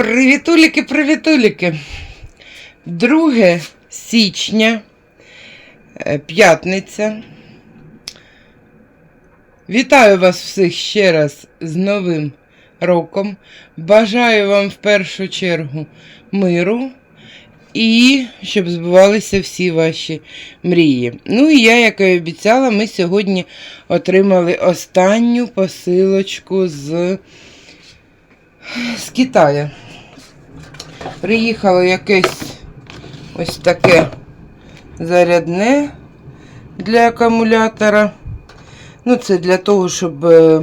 Привітуліки, привітуліки. 2 січня, е, п'ятниця. Вітаю вас всіх ще раз з Новим роком. Бажаю вам в першу чергу миру і щоб збувалися всі ваші мрії. Ну і я, як і обіцяла, ми сьогодні отримали останню посилочку з, з Китаю. Приїхало якесь ось таке зарядне для акумулятора. Ну, це для того, щоб е,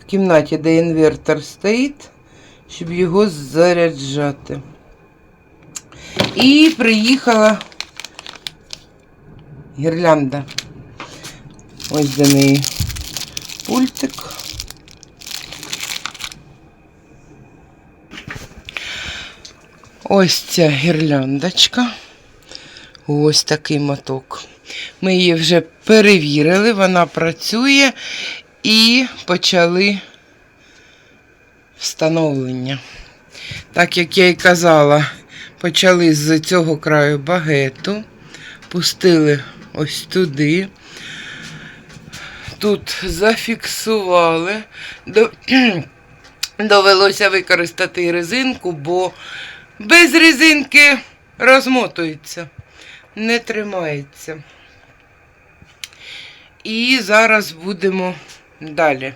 в кімнаті, де інвертор стоїть, щоб його заряджати. І приїхала гірлянда. Ось до неї пультик. Ось ця гірляндочка. Ось такий моток. Ми її вже перевірили, вона працює і почали встановлення. Так як я і казала, почали з цього краю багету, пустили ось туди. Тут зафіксували. Довелося використати резинку, бо без резинки розмотується, не тримається. І зараз будемо далі.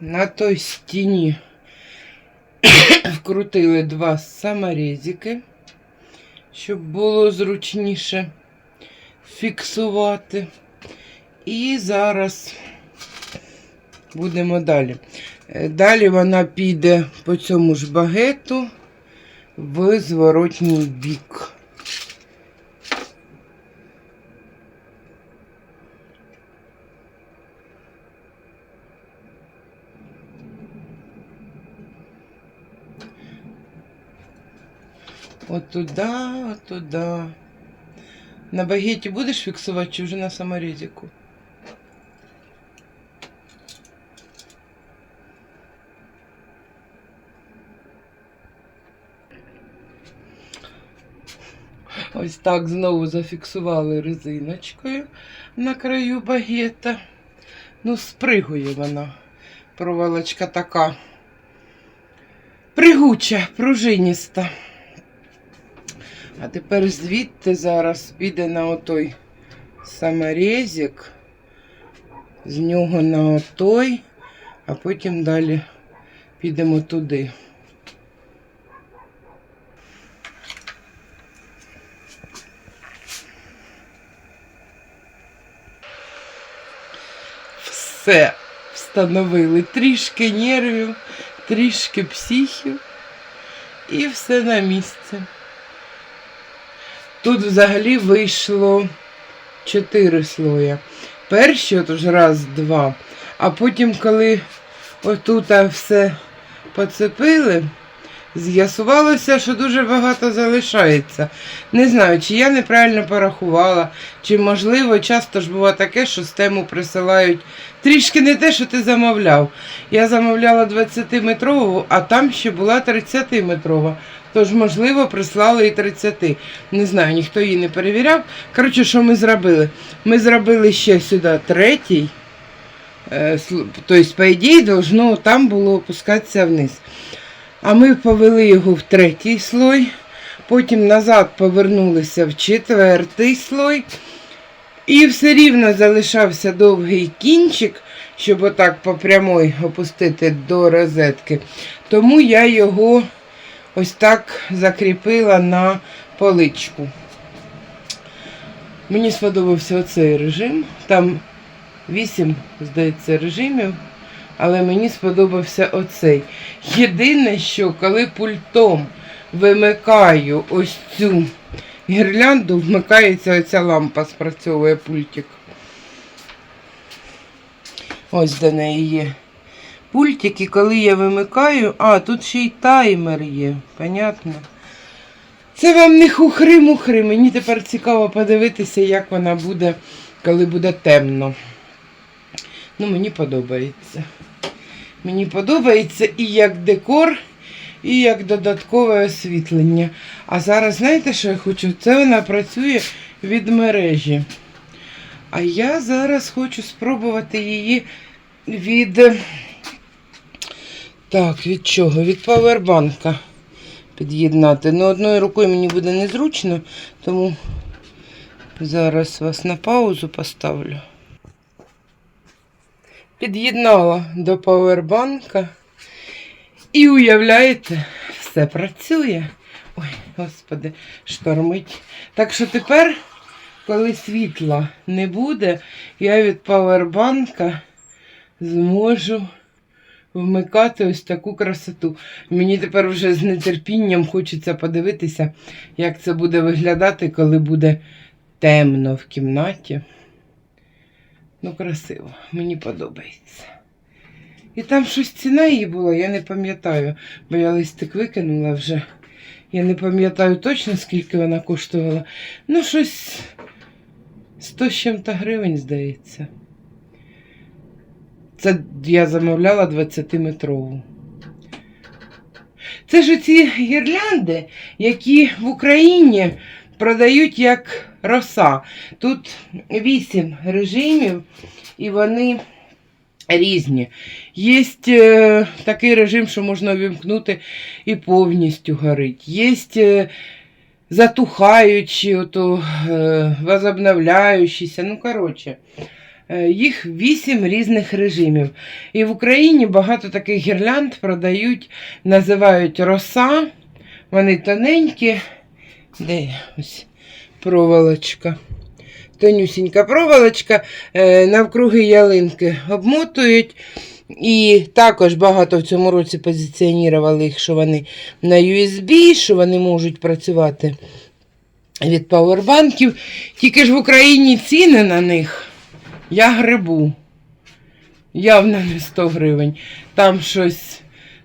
На той стіні вкрутили два саморезики, щоб було зручніше фіксувати. І зараз будемо далі. Е, Далі вона піде по цьому ж багету в зворотній бік. Отуда, отуда. На багеті будеш фіксувати чи вже на саморезику? Ось так знову зафіксували резиночкою на краю багета. Ну, спригує вона. Проволочка така пригуча, пружиніста. А тепер звідти зараз піде на отой саморезик, з нього на отой, а потім далі підемо туди. Все встановили. Трішки нервів, трішки психів і все на місце. Тут взагалі вийшло чотири слоя. Перші от уже раз, два. А потім, коли отут все поцепили, з'ясувалося, що дуже багато залишається. Не знаю, чи я неправильно порахувала, чи можливо, часто ж буває таке, що з тему присилають трішки не те, що ти замовляв. Я замовляла 20-метрову, а там ще була 30-метрова. Тож, можливо, прислали і 30. Не знаю, ніхто її не перевіряв. Коротше, що ми зробили? Ми зробили ще сюди третій. Тобто, по ідеї, должно там було опускатися вниз. А ми повели його в третій слой, потім назад повернулися в четвертий слой. І все рівно залишався довгий кінчик, щоб отак по прямой опустити до розетки. Тому я його ось так закріпила на поличку. Мені сподобався оцей режим. Там 8, здається, режимів, але мені сподобався оцей. Єдине, що коли пультом вимикаю ось цю гірлянду, вмикається оця лампа, спрацьовує пультик. Ось до неї є пультик, і коли я вимикаю, а, тут ще й таймер є, понятно? Це вам не хухри-мухри. Мені тепер цікаво подивитися, як вона буде, коли буде темно. Ну, мені подобається. Мені подобається і як декор, і як додаткове освітлення. А зараз знаєте, що я хочу? Це вона працює від мережі. А я зараз хочу спробувати її від. Так, від чого? Від павербанка під'єднати. Ну, одною рукою мені буде незручно, тому зараз вас на паузу поставлю. Під'єднала до павербанка. І уявляєте, все працює. Ой, господи, штормить. Так що тепер, коли світла не буде, я від павербанка зможу вмикати ось таку красоту. Мені тепер вже з нетерпінням хочеться подивитися, як це буде виглядати, коли буде темно в кімнаті. Ну, красиво, мені подобається. І там щось ціна її була, я не пам'ятаю, бо я листик викинула вже. Я не пам'ятаю точно, скільки вона коштувала. Ну, щось 100 з чим-то гривень, здається. Це я замовляла 20-метрову. Це ж ці гірлянди, які в Україні продають як роса. Тут 8 режимів, і вони різні. Є е, такий режим, що можна увімкнути і повністю горить. Є е, затухаючі, ото, е, возобновляючіся. Ну, коротше, їх 8 різних режимів. І в Україні багато таких гірлянд продають, називають роса. Вони тоненькі. Де ось проволочка? Тонюсінька проволочка, е, навкруги ялинки обмотують. І також багато в цьому році позиціонували їх, що вони на USB, що вони можуть працювати від пауербанків. Тільки ж в Україні ціни на них я грибу. Явно не 100 гривень. Там щось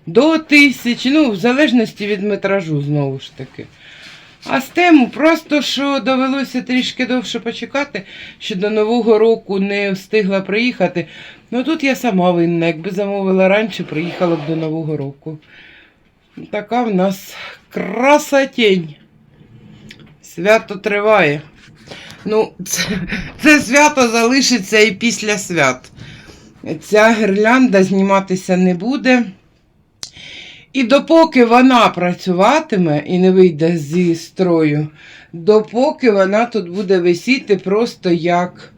до тисячі, ну, в залежності від метражу, знову ж таки. А з тему просто що довелося трішки довше почекати, що до Нового року не встигла приїхати. Ну тут я сама винна. Якби замовила раніше, приїхала б до Нового року. Така в нас красотень. Свято триває. Ну, це, це свято залишиться і після свят. Ця гірлянда зніматися не буде. І допоки вона працюватиме і не вийде зі строю, допоки вона тут буде висіти просто як,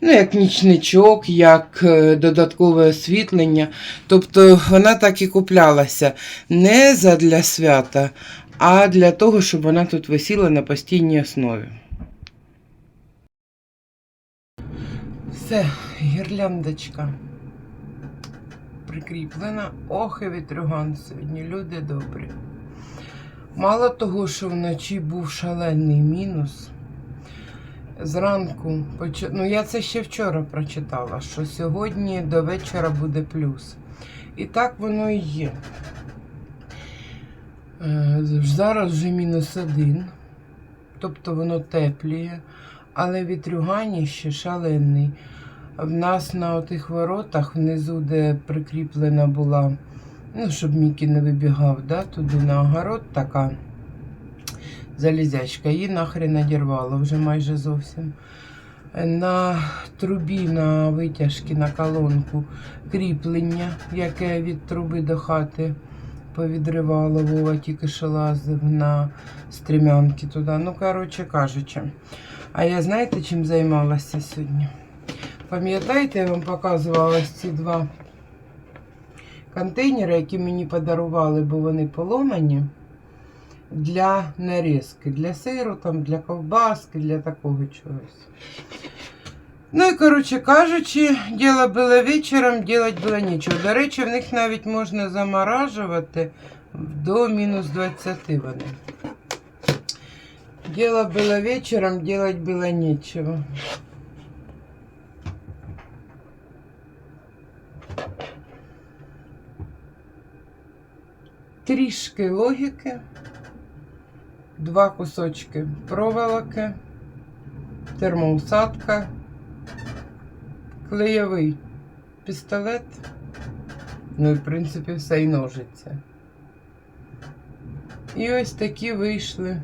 ну, як нічничок, як е, додаткове освітлення. Тобто вона так і куплялася не задля свята, а для того, щоб вона тут висіла на постійній основі. Все, гірляндочка прикріплена. Ох, і вітрюган сьогодні, люди добрі. Мало того, що вночі був шалений мінус. Зранку, ну я це ще вчора прочитала, що сьогодні до вечора буде плюс. І так воно і є. Е, Зараз вже мінус один, тобто воно тепліє, але вітрюгані ще шалений. В нас на тих воротах внизу, де прикріплена була, ну, щоб Мікі не вибігав, да, туди на огород така залізячка. Її нахрен надірвало вже майже зовсім. На трубі, на витяжки, на колонку кріплення, яке від труби до хати повідривало, Вова тільки що лазив на стрімянки туди. Ну, коротше кажучи. А я знаєте, чим займалася сьогодні? Пам'ятаєте, я вам показувала ось ці два контейнери, які мені подарували, бо вони поломані для нарізки, для сиру, там, для ковбаски, для такого чогось. Ну і, коротше кажучи, діло було вечором, делать було нічого. До речі, в них навіть можна заморажувати до мінус 20 вони. Дело было вечером, делать было нечего. Трішки логіки, два кусочки проволоки, термоусадка, клеєвий пістолет Ну і в принципі все і ножиться. І ось такі вийшли.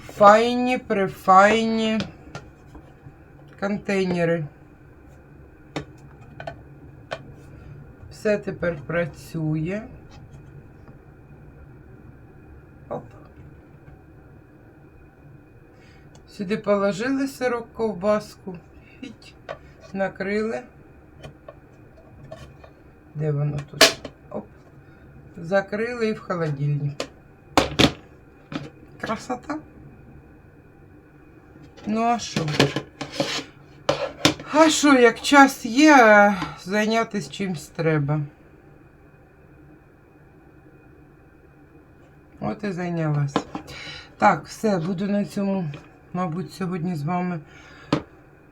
Файні, прифайні контейнери. Все тепер працює. Оп. Сюди положили сирок ковбаску, фіть, накрили. Де воно тут? Оп. Закрили і в холодильник. Красота. Ну а що? А що, як час є, зайнятися чимсь треба. От і зайнялась. Так, все, буду на цьому, мабуть, сьогодні з вами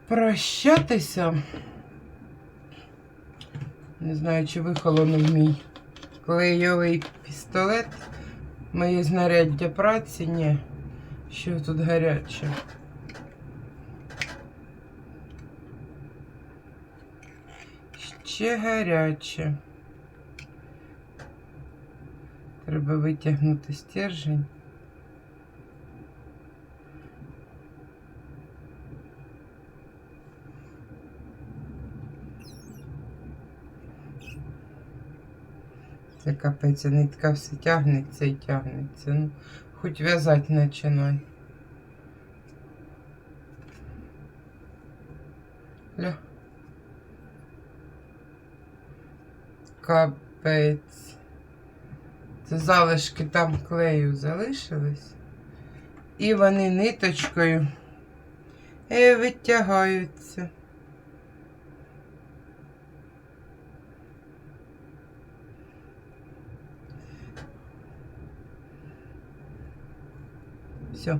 прощатися. Не знаю, чи вихолонув мій клейовий пістолет. Моє знаряддя праці. Ні. Що тут гаряче. Ще гаряче. Треба витягнути стержень. Це капець, нитка все тягнеться і тягнеться. Ну, хоч в'язати починай. Ля. Капець. Це залишки там клею залишились. І вони ниточкою і витягаються. Все.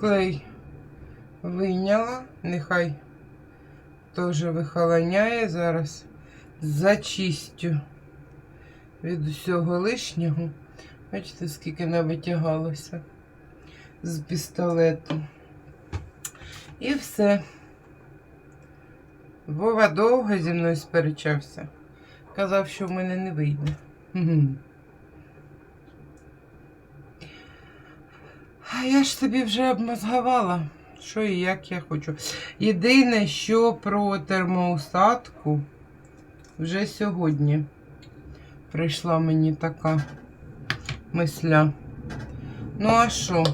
Клей вийняла, нехай теж вихолоняє зараз. Зачистю від усього лишнього. Бачите, скільки не витягалося з пістолету. І все. Вова довго зі мною сперечався. Казав, що в мене не вийде. А я ж тобі вже обмозгувала, що і як я хочу. Єдине, що про термоусадку вже сьогодні прийшла мені така мисля. Ну, а що?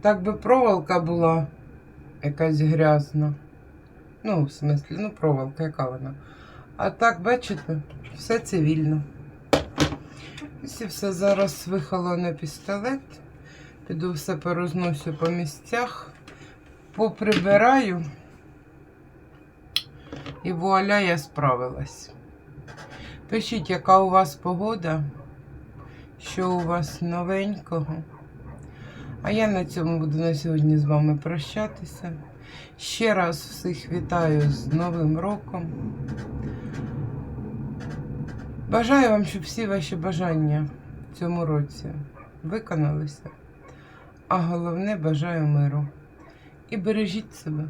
Так би проволока була якась грязна. Ну, в смислі, ну, проволока, яка вона. А так, бачите, все цивільно. Ось і все зараз вихолоне пістолет. Піду все порозносю по місцях, поприбираю. І вуаля, я справилась. Пишіть, яка у вас погода, що у вас новенького. А я на цьому буду на сьогодні з вами прощатися. Ще раз всіх вітаю з Новим роком. Бажаю вам, щоб всі ваші бажання в цьому році виконалися. А головне бажаю миру. І бережіть себе.